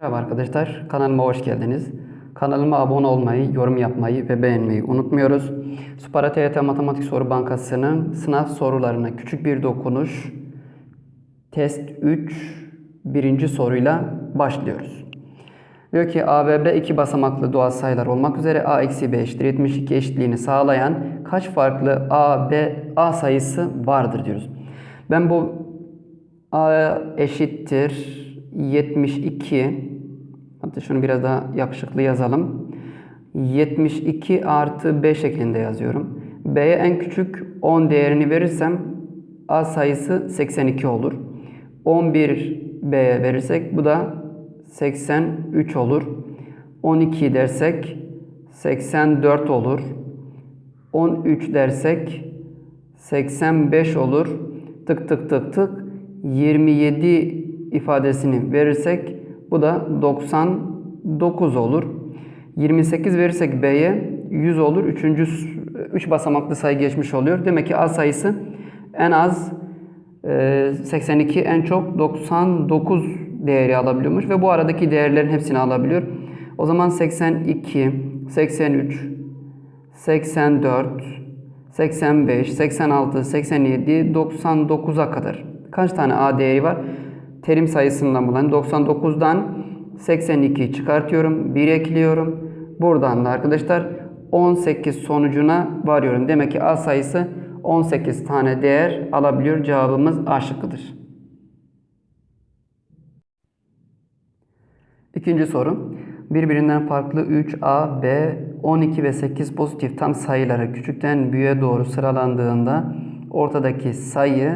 Merhaba arkadaşlar, kanalıma hoş geldiniz. Kanalıma abone olmayı, yorum yapmayı ve beğenmeyi unutmuyoruz. Supara TYT Matematik Soru Bankası'nın sınav sorularına küçük bir dokunuş, test 3, birinci soruyla başlıyoruz. Diyor ki A ve B iki basamaklı doğal sayılar olmak üzere A eksi B eşittir 72 eşitliğini sağlayan kaç farklı A, B, A sayısı vardır diyoruz. Ben bu A eşittir 72 hatta şunu biraz daha yakışıklı yazalım. 72 artı 5 şeklinde yazıyorum. B'ye en küçük 10 değerini verirsem A sayısı 82 olur. 11 B'ye verirsek bu da 83 olur. 12 dersek 84 olur. 13 dersek 85 olur. Tık tık tık tık 27 ifadesini verirsek bu da 99 olur. 28 verirsek B'ye 100 olur. Üçüncü 3 basamaklı sayı geçmiş oluyor. Demek ki A sayısı en az e, 82 en çok 99 değeri alabiliyormuş ve bu aradaki değerlerin hepsini alabiliyor. O zaman 82, 83, 84, 85, 86, 87, 99'a kadar. Kaç tane A değeri var? Terim sayısından bulan 99'dan 82 çıkartıyorum. 1 ekliyorum. Buradan da arkadaşlar 18 sonucuna varıyorum. Demek ki A sayısı 18 tane değer alabiliyor. Cevabımız A şıkkıdır. İkinci soru. Birbirinden farklı 3A, B, 12 ve 8 pozitif tam sayıları küçükten büyüğe doğru sıralandığında ortadaki sayı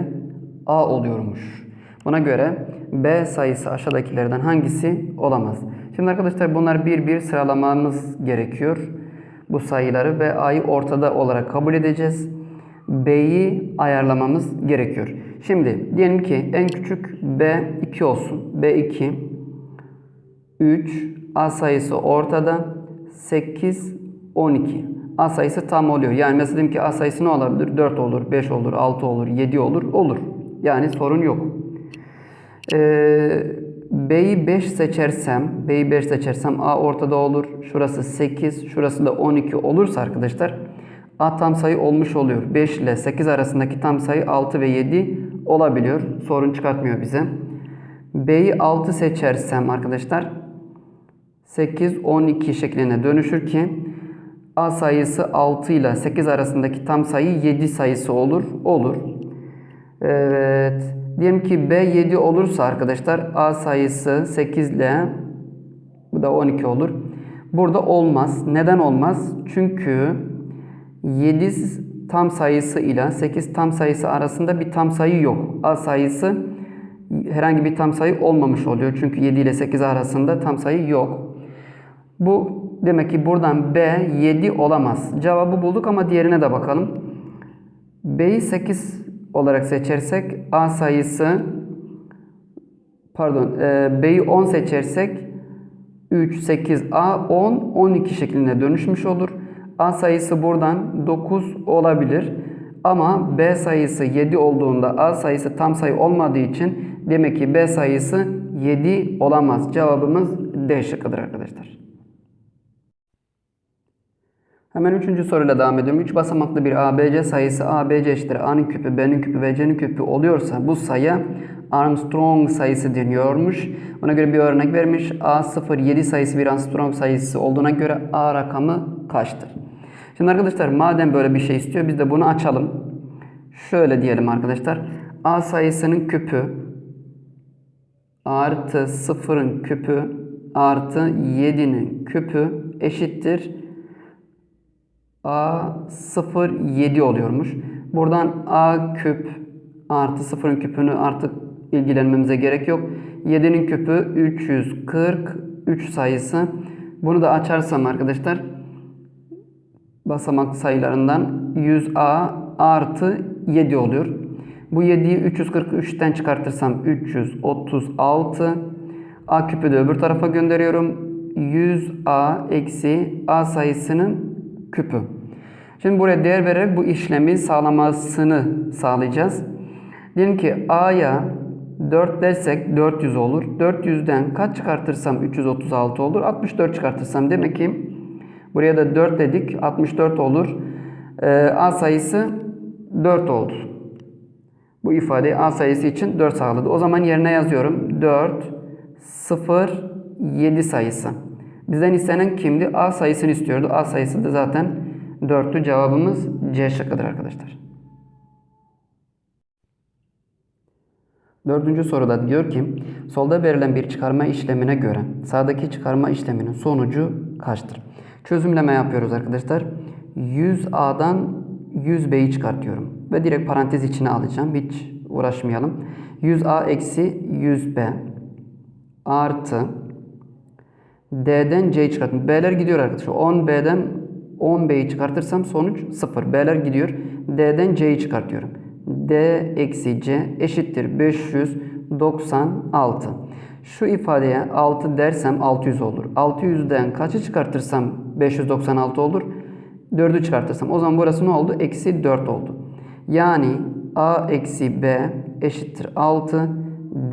A oluyormuş. Buna göre B sayısı aşağıdakilerden hangisi olamaz? Şimdi arkadaşlar bunlar bir bir sıralamamız gerekiyor. Bu sayıları ve A'yı ortada olarak kabul edeceğiz. B'yi ayarlamamız gerekiyor. Şimdi diyelim ki en küçük B 2 olsun. B 2 3 A sayısı ortada 8 12 A sayısı tam oluyor. Yani mesela diyelim ki A sayısı ne olabilir? 4 olur, 5 olur, 6 olur, 7 olur. Olur. Yani sorun yok. Ee, B'yi 5 seçersem, B'yi 5 seçersem A ortada olur. Şurası 8, şurası da 12 olursa arkadaşlar A tam sayı olmuş oluyor. 5 ile 8 arasındaki tam sayı 6 ve 7 olabiliyor. Sorun çıkartmıyor bize. B'yi 6 seçersem arkadaşlar 8, 12 şekline dönüşür ki A sayısı 6 ile 8 arasındaki tam sayı 7 sayısı olur. Olur. Evet. Diyelim ki B 7 olursa arkadaşlar A sayısı 8 ile bu da 12 olur. Burada olmaz. Neden olmaz? Çünkü 7 tam sayısı ile 8 tam sayısı arasında bir tam sayı yok. A sayısı herhangi bir tam sayı olmamış oluyor. Çünkü 7 ile 8 arasında tam sayı yok. Bu demek ki buradan B 7 olamaz. Cevabı bulduk ama diğerine de bakalım. B'yi 8 olarak seçersek A sayısı pardon e, B'yi 10 seçersek 3, 8, A 10, 12 şeklinde dönüşmüş olur. A sayısı buradan 9 olabilir. Ama B sayısı 7 olduğunda A sayısı tam sayı olmadığı için demek ki B sayısı 7 olamaz. Cevabımız D şıkkıdır arkadaşlar. Hemen üçüncü soruyla devam ediyorum. 3 basamaklı bir ABC sayısı ABC eşittir A'nın küpü, B'nin küpü ve C'nin küpü oluyorsa bu sayı Armstrong sayısı deniyormuş. Buna göre bir örnek vermiş. A 0, 7 sayısı bir Armstrong sayısı olduğuna göre A rakamı kaçtır? Şimdi arkadaşlar madem böyle bir şey istiyor biz de bunu açalım. Şöyle diyelim arkadaşlar. A sayısının küpü artı 0'ın küpü artı 7'nin küpü eşittir A 0 7 oluyormuş. Buradan A küp artı 0'ın küpünü artık ilgilenmemize gerek yok. 7'nin küpü 343 sayısı. Bunu da açarsam arkadaşlar basamak sayılarından 100A artı 7 oluyor. Bu 7'yi 343'ten çıkartırsam 336. A küpü de öbür tarafa gönderiyorum. 100A eksi A sayısının küpü. Şimdi buraya değer vererek bu işlemi sağlamasını sağlayacağız. Diyelim ki A'ya 4 dersek 400 olur. 400'den kaç çıkartırsam 336 olur. 64 çıkartırsam demek ki buraya da 4 dedik. 64 olur. Ee, A sayısı 4 oldu. Bu ifadeyi A sayısı için 4 sağladı. O zaman yerine yazıyorum. 4, 0, 7 sayısı. Bizden istenen kimdi? A sayısını istiyordu. A sayısı da zaten 4'tü. Cevabımız C şıkkıdır arkadaşlar. Dördüncü soruda diyor ki solda verilen bir çıkarma işlemine göre sağdaki çıkarma işleminin sonucu kaçtır? Çözümleme yapıyoruz arkadaşlar. 100A'dan 100B'yi çıkartıyorum. Ve direkt parantez içine alacağım. Hiç uğraşmayalım. 100A eksi 100B artı D'den C'yi çıkarttım. B'ler gidiyor arkadaşlar. 10B'den 10B'yi çıkartırsam sonuç 0. B'ler gidiyor. D'den C'yi çıkartıyorum. D eksi C eşittir 596. Şu ifadeye 6 dersem 600 olur. 600'den kaçı çıkartırsam 596 olur. 4'ü çıkartırsam o zaman burası ne oldu? Eksi 4 oldu. Yani A eksi B eşittir 6.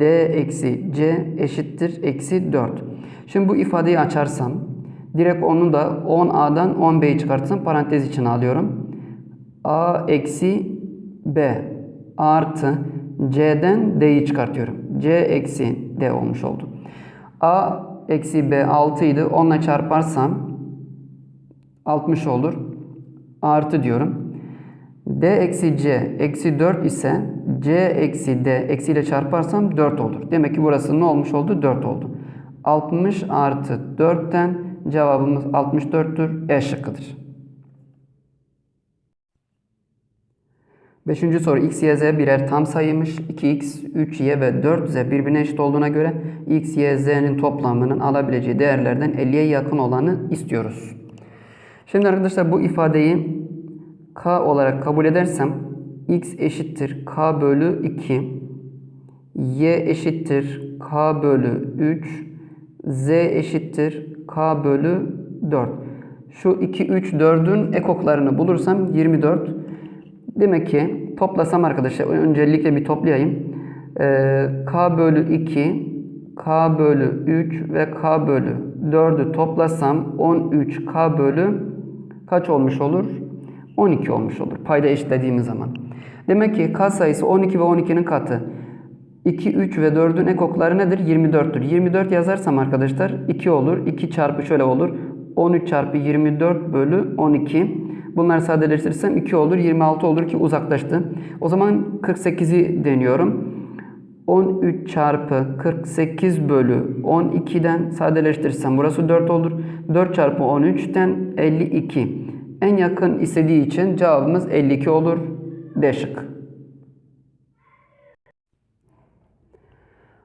D eksi C eşittir eksi 4. Şimdi bu ifadeyi açarsam direkt onu da 10A'dan 10B'yi çıkartırsam parantez içine alıyorum. A eksi B artı C'den D'yi çıkartıyorum. C eksi D olmuş oldu. A eksi B 6 idi. Onunla çarparsam 60 olur. Artı diyorum. D eksi C eksi 4 ise C eksi D eksiyle çarparsam 4 olur. Demek ki burası ne olmuş oldu? 4 oldu. 60 artı 4'ten cevabımız 64'tür. E şıkkıdır. Beşinci soru x, y, z birer tam sayıymış. 2x, 3y ve 4z birbirine eşit olduğuna göre x, y, z'nin toplamının alabileceği değerlerden 50'ye yakın olanı istiyoruz. Şimdi arkadaşlar bu ifadeyi k olarak kabul edersem x eşittir k bölü 2, y eşittir k bölü 3, z eşittir k bölü 4. Şu 2, 3, 4'ün ekoklarını bulursam 24. Demek ki toplasam arkadaşlar öncelikle bir toplayayım. Ee, k bölü 2, k bölü 3 ve k bölü 4'ü toplasam 13k bölü kaç olmuş olur? 12 olmuş olur. Payda eşitlediğimiz zaman. Demek ki k sayısı 12 ve 12'nin katı. 2, 3 ve 4'ün ekokları nedir? 24'tür. 24 yazarsam arkadaşlar 2 olur. 2 çarpı şöyle olur. 13 çarpı 24 bölü 12. Bunları sadeleştirirsem 2 olur. 26 olur ki uzaklaştı. O zaman 48'i deniyorum. 13 çarpı 48 bölü 12'den sadeleştirirsem burası 4 olur. 4 çarpı 13'ten 52. En yakın istediği için cevabımız 52 olur. D şık.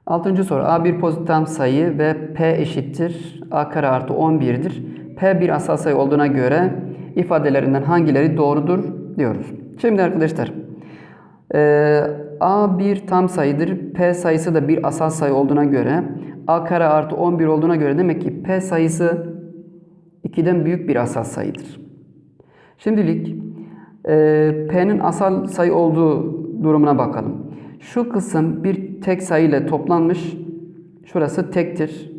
Altıncı soru. A bir pozitif tam sayı ve P eşittir. A kare artı 11'dir. P bir asal sayı olduğuna göre ifadelerinden hangileri doğrudur diyoruz. Şimdi arkadaşlar e, A bir tam sayıdır. P sayısı da bir asal sayı olduğuna göre A kare artı 11 olduğuna göre demek ki P sayısı 2'den büyük bir asal sayıdır. Şimdilik e, P'nin asal sayı olduğu durumuna bakalım. Şu kısım bir tek sayı ile toplanmış. Şurası tektir.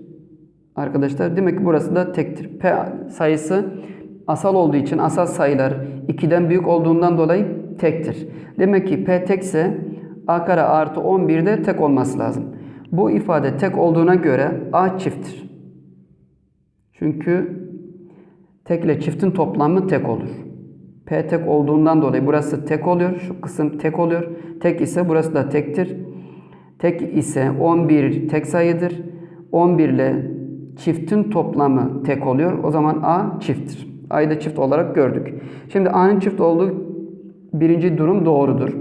Arkadaşlar demek ki burası da tektir. P sayısı asal olduğu için asal sayılar 2'den büyük olduğundan dolayı tektir. Demek ki P tekse A kare artı 11 de tek olması lazım. Bu ifade tek olduğuna göre A çifttir. Çünkü tek ile çiftin toplamı tek olur. P tek olduğundan dolayı burası tek oluyor. Şu kısım tek oluyor. Tek ise burası da tektir. Tek ise 11 tek sayıdır. 11 ile çiftin toplamı tek oluyor. O zaman A çifttir. A'yı da çift olarak gördük. Şimdi A'nın çift olduğu birinci durum doğrudur.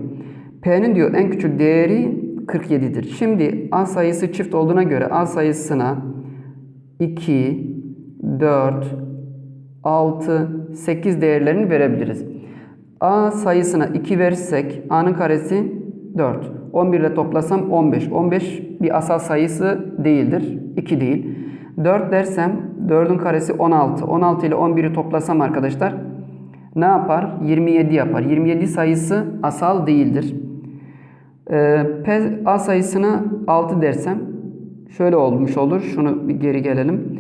P'nin diyor en küçük değeri 47'dir. Şimdi A sayısı çift olduğuna göre A sayısına 2, 4, 6, 8 değerlerini verebiliriz. A sayısına 2 verirsek A'nın karesi 4. 11 ile toplasam 15. 15 bir asal sayısı değildir. 2 değil. 4 dersem 4'ün karesi 16. 16 ile 11'i toplasam arkadaşlar ne yapar? 27 yapar. 27 sayısı asal değildir. Ee, P A sayısına 6 dersem şöyle olmuş olur. Şunu bir geri gelelim.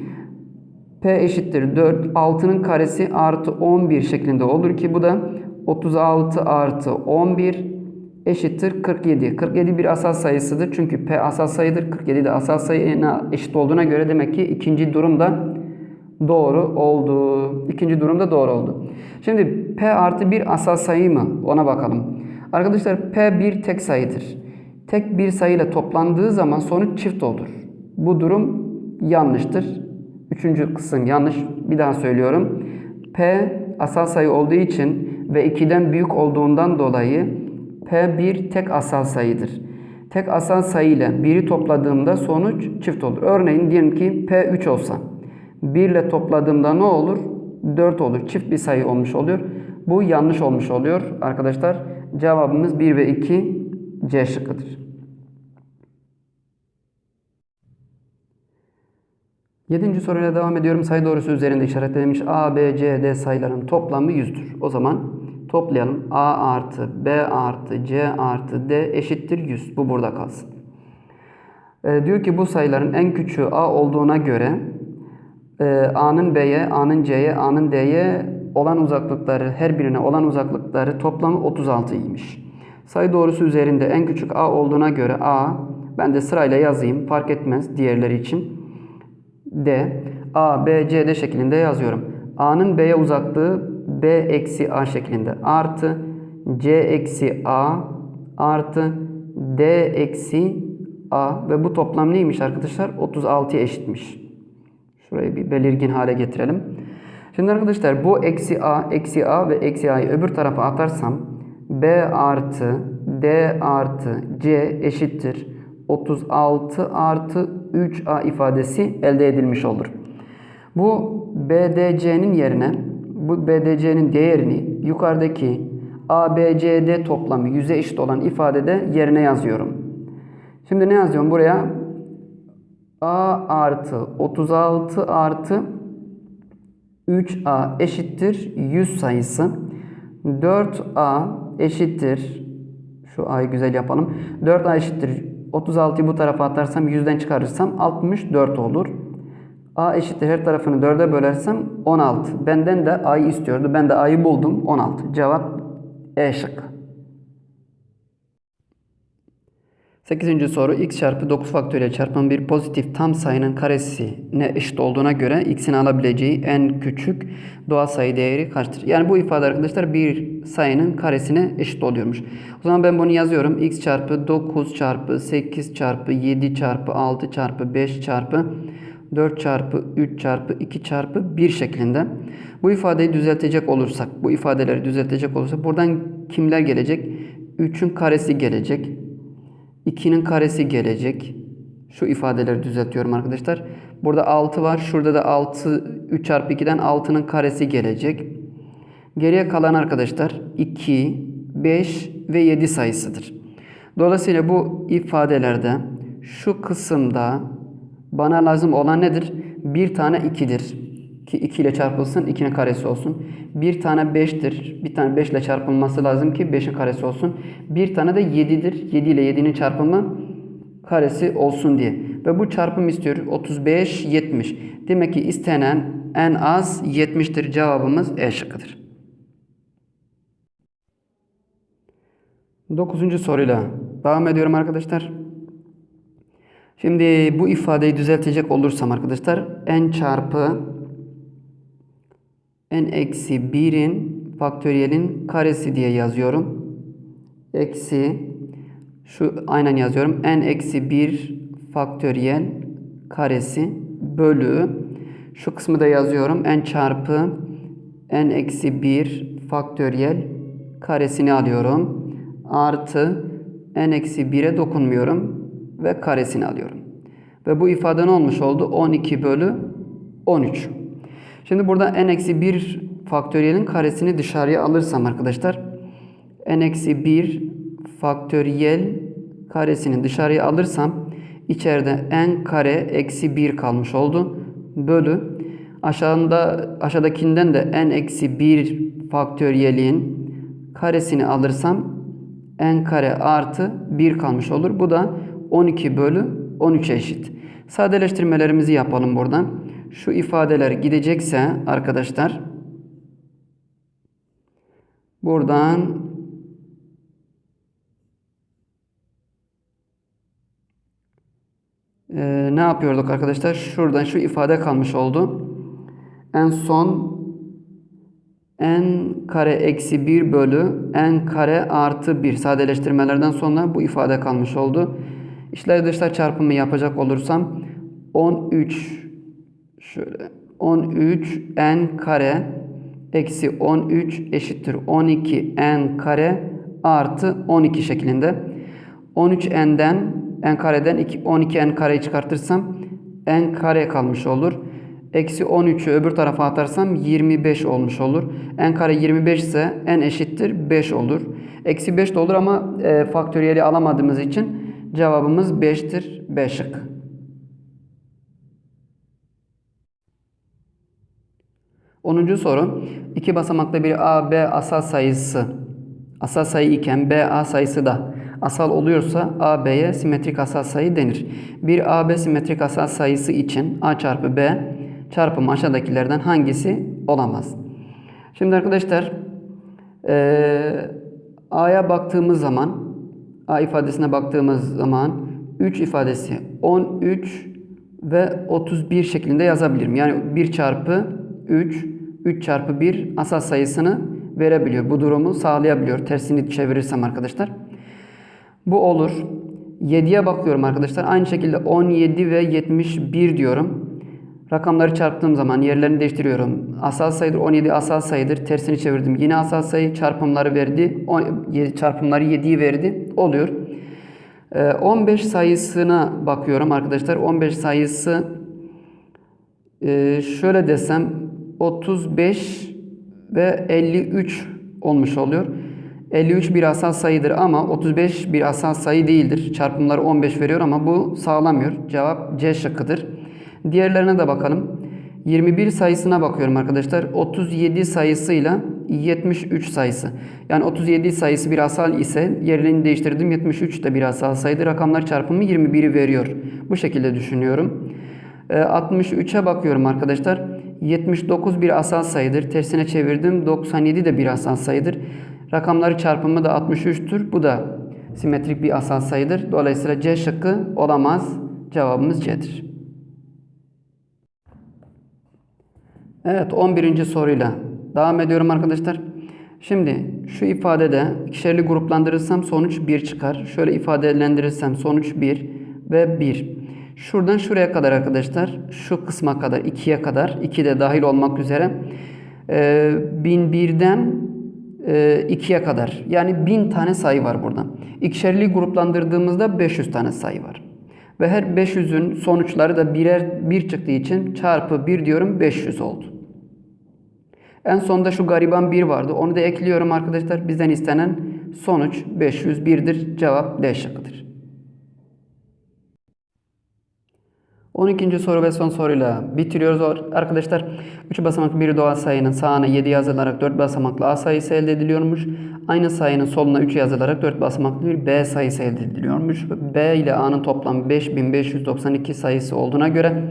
P eşittir 4. 6'nın karesi artı 11 şeklinde olur ki bu da 36 artı 11 eşittir 47. 47 bir asal sayısıdır. Çünkü P asal sayıdır. 47 de asal sayına eşit olduğuna göre demek ki ikinci durumda doğru oldu. İkinci durumda doğru oldu. Şimdi P artı bir asal sayı mı? Ona bakalım. Arkadaşlar P bir tek sayıdır. Tek bir sayıyla toplandığı zaman sonuç çift olur. Bu durum yanlıştır. Üçüncü kısım yanlış. Bir daha söylüyorum. P asal sayı olduğu için ve 2'den büyük olduğundan dolayı P bir tek asal sayıdır. Tek asal sayı ile 1'i topladığımda sonuç çift olur. Örneğin diyelim ki P 3 olsa. 1 ile topladığımda ne olur? 4 olur. Çift bir sayı olmuş oluyor. Bu yanlış olmuş oluyor arkadaşlar. Cevabımız 1 ve 2 C şıkkıdır. Yedinci soruyla devam ediyorum. Sayı doğrusu üzerinde işaretlenmiş A, B, C, D sayıların toplamı 100'dür. O zaman toplayalım. A artı B artı C artı D eşittir 100. Bu burada kalsın. E, diyor ki bu sayıların en küçüğü A olduğuna göre e, A'nın B'ye, A'nın C'ye, A'nın D'ye olan uzaklıkları, her birine olan uzaklıkları toplamı 36'ymış. Sayı doğrusu üzerinde en küçük A olduğuna göre A, ben de sırayla yazayım fark etmez diğerleri için. D, A, B, C, D şeklinde yazıyorum. A'nın B'ye uzaklığı B eksi A şeklinde artı C eksi A artı D eksi A ve bu toplam neymiş arkadaşlar? 36'ya eşitmiş. Şurayı bir belirgin hale getirelim. Şimdi arkadaşlar bu eksi A, eksi A ve eksi A'yı öbür tarafa atarsam B artı D artı C eşittir 36 artı 3A ifadesi elde edilmiş olur. Bu BDC'nin yerine bu BDC'nin değerini yukarıdaki ABCD toplamı 100'e eşit olan ifadede yerine yazıyorum. Şimdi ne yazıyorum buraya? A artı 36 artı 3A eşittir 100 sayısı. 4A eşittir şu A'yı güzel yapalım. 4A eşittir 36'yı bu tarafa atarsam 100'den çıkarırsam 64 olur. A eşittir her tarafını 4'e bölersem 16. Benden de A'yı istiyordu. Ben de A'yı buldum. 16. Cevap E şıkkı. 8. soru x çarpı 9 faktöriyel çarpımı bir pozitif tam sayının karesine eşit olduğuna göre x'in alabileceği en küçük doğal sayı değeri kaçtır? Yani bu ifade arkadaşlar bir sayının karesine eşit oluyormuş. O zaman ben bunu yazıyorum. x çarpı 9 çarpı 8 çarpı 7 çarpı 6 çarpı 5 çarpı 4 çarpı 3 çarpı 2 çarpı 1 şeklinde. Bu ifadeyi düzeltecek olursak, bu ifadeleri düzeltecek olursak buradan kimler gelecek? 3'ün karesi gelecek. 2'nin karesi gelecek. Şu ifadeleri düzeltiyorum arkadaşlar. Burada 6 var. Şurada da 6 3 çarpı 2'den 6'nın karesi gelecek. Geriye kalan arkadaşlar 2, 5 ve 7 sayısıdır. Dolayısıyla bu ifadelerde şu kısımda bana lazım olan nedir? Bir tane 2'dir. Ki 2 ile çarpılsın 2'nin karesi olsun. Bir tane 5'tir. Bir tane 5 ile çarpılması lazım ki 5'in karesi olsun. Bir tane de 7'dir. 7 ile 7'nin çarpımı karesi olsun diye. Ve bu çarpım istiyor. 35, 70. Demek ki istenen en az 70'tir. Cevabımız E şıkkıdır. 9. soruyla devam ediyorum arkadaşlar. Şimdi bu ifadeyi düzeltecek olursam arkadaşlar n çarpı n eksi 1'in faktöriyelin karesi diye yazıyorum. Eksi şu aynen yazıyorum. n eksi 1 faktöriyel karesi bölü şu kısmı da yazıyorum. n çarpı n eksi 1 faktöriyel karesini alıyorum. Artı n eksi 1'e dokunmuyorum ve karesini alıyorum. Ve bu ifade ne olmuş oldu? 12 bölü 13. Şimdi burada n-1 faktöriyelin karesini dışarıya alırsam arkadaşlar n-1 faktöriyel karesini dışarıya alırsam içeride n kare eksi 1 kalmış oldu. Bölü aşağında aşağıdakinden de n eksi 1 faktöriyelin karesini alırsam n kare artı 1 kalmış olur. Bu da 12 bölü 13 eşit. Sadeleştirmelerimizi yapalım buradan. Şu ifadeler gidecekse arkadaşlar buradan Ee, ne yapıyorduk arkadaşlar? Şuradan şu ifade kalmış oldu. En son n kare eksi 1 bölü n kare artı 1 sadeleştirmelerden sonra bu ifade kalmış oldu. İçler dışlar çarpımı yapacak olursam 13 şöyle 13 n kare eksi 13 eşittir 12 n kare artı 12 şeklinde. 13 n'den n kareden 12 n kareyi çıkartırsam n kare kalmış olur. Eksi 13'ü öbür tarafa atarsam 25 olmuş olur. n kare 25 ise n eşittir 5 olur. Eksi 5 de olur ama e, faktöriyeli alamadığımız için cevabımız 5'tir. B şık. Onuncu soru. İki basamaklı bir A, B asal sayısı asal sayı iken B, A sayısı da asal oluyorsa A, B'ye simetrik asal sayı denir. Bir A, B simetrik asal sayısı için A çarpı B çarpımı aşağıdakilerden hangisi olamaz? Şimdi arkadaşlar e, A'ya baktığımız zaman A ifadesine baktığımız zaman 3 ifadesi 13 ve 31 şeklinde yazabilirim. Yani 1 çarpı 3, 3 çarpı 1 asal sayısını verebiliyor. Bu durumu sağlayabiliyor. Tersini çevirirsem arkadaşlar. Bu olur. 7'ye bakıyorum arkadaşlar. Aynı şekilde 17 ve 71 diyorum. Rakamları çarptığım zaman yerlerini değiştiriyorum. Asal sayıdır 17 asal sayıdır. Tersini çevirdim. Yine asal sayı çarpımları verdi. Çarpımları 7'yi verdi. Oluyor. 15 ee, sayısına bakıyorum arkadaşlar. 15 sayısı e, şöyle desem 35 ve 53 olmuş oluyor. 53 bir asal sayıdır ama 35 bir asal sayı değildir. Çarpımları 15 veriyor ama bu sağlamıyor. Cevap C şıkkıdır. Diğerlerine de bakalım. 21 sayısına bakıyorum arkadaşlar. 37 sayısıyla 73 sayısı. Yani 37 sayısı bir asal ise yerini değiştirdim. 73 de bir asal sayıdır. Rakamlar çarpımı 21'i veriyor. Bu şekilde düşünüyorum. 63'e ee, bakıyorum arkadaşlar. 79 bir asal sayıdır. Tersine çevirdim. 97 de bir asal sayıdır. Rakamları çarpımı da 63'tür. Bu da simetrik bir asal sayıdır. Dolayısıyla C şıkkı olamaz. Cevabımız C'dir. Evet 11. soruyla devam ediyorum arkadaşlar. Şimdi şu ifadede ikişerli gruplandırırsam sonuç 1 çıkar. Şöyle ifadelendirirsem sonuç 1 ve 1. Şuradan şuraya kadar arkadaşlar şu kısma kadar 2'ye kadar 2 de dahil olmak üzere e, 1001'den e, 2'ye kadar yani 1000 tane sayı var burada. İkişerli gruplandırdığımızda 500 tane sayı var. Ve her 500'ün sonuçları da birer bir çıktığı için çarpı 1 diyorum 500 oldu. En sonda şu gariban 1 vardı. Onu da ekliyorum arkadaşlar. Bizden istenen sonuç 501'dir. Cevap D şıkkıdır. 12. soru ve son soruyla bitiriyoruz arkadaşlar. 3 basamaklı bir doğal sayının sağına 7 yazılarak 4 basamaklı A sayısı elde ediliyormuş. Aynı sayının soluna 3 yazılarak 4 basamaklı bir B sayısı elde ediliyormuş. B ile A'nın toplam 5592 sayısı olduğuna göre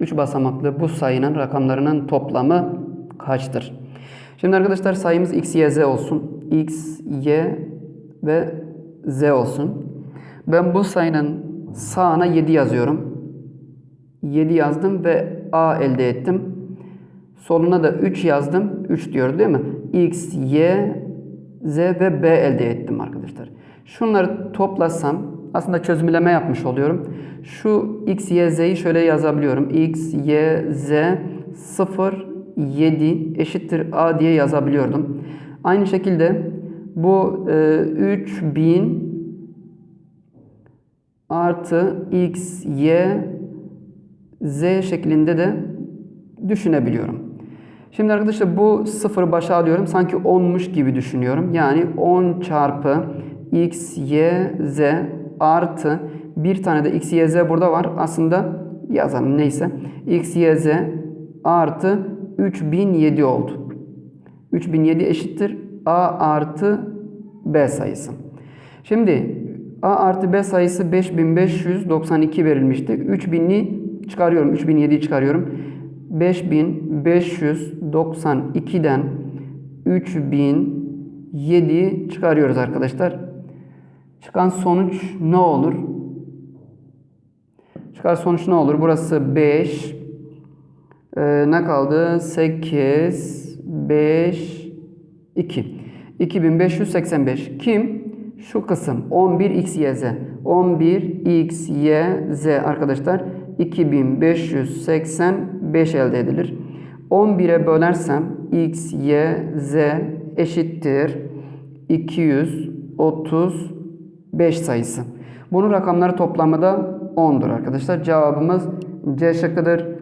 3 basamaklı bu sayının rakamlarının toplamı kaçtır? Şimdi arkadaşlar sayımız x, y, z olsun. x, y ve z olsun. Ben bu sayının sağına 7 yazıyorum. 7 yazdım ve a elde ettim. Soluna da 3 yazdım. 3 diyor değil mi? x, y, z ve b elde ettim arkadaşlar. Şunları toplasam aslında çözümleme yapmış oluyorum. Şu x, y, z'yi şöyle yazabiliyorum. x, y, z 0, 7 eşittir a diye yazabiliyordum. Aynı şekilde bu e, 3000 artı x, y, z şeklinde de düşünebiliyorum. Şimdi arkadaşlar bu sıfırı başa alıyorum. Sanki 10'muş gibi düşünüyorum. Yani 10 çarpı x, y, z artı bir tane de x, y, z burada var. Aslında yazalım neyse. x, y, z artı 3007 oldu. 3007 eşittir A artı B sayısı. Şimdi A artı B sayısı 5592 verilmişti. 3000'i çıkarıyorum. 3007'yi çıkarıyorum. 5592'den 3007 çıkarıyoruz arkadaşlar. Çıkan sonuç ne olur? Çıkar sonuç ne olur? Burası 5. Ee, ne kaldı? 8, 5, 2. 2585. Kim? Şu kısım 11xyz. 11xyz arkadaşlar 2585 elde edilir. 11'e bölersem x, y, z eşittir 235 sayısı. Bunun rakamları toplamı da 10'dur arkadaşlar. Cevabımız C şıkkıdır.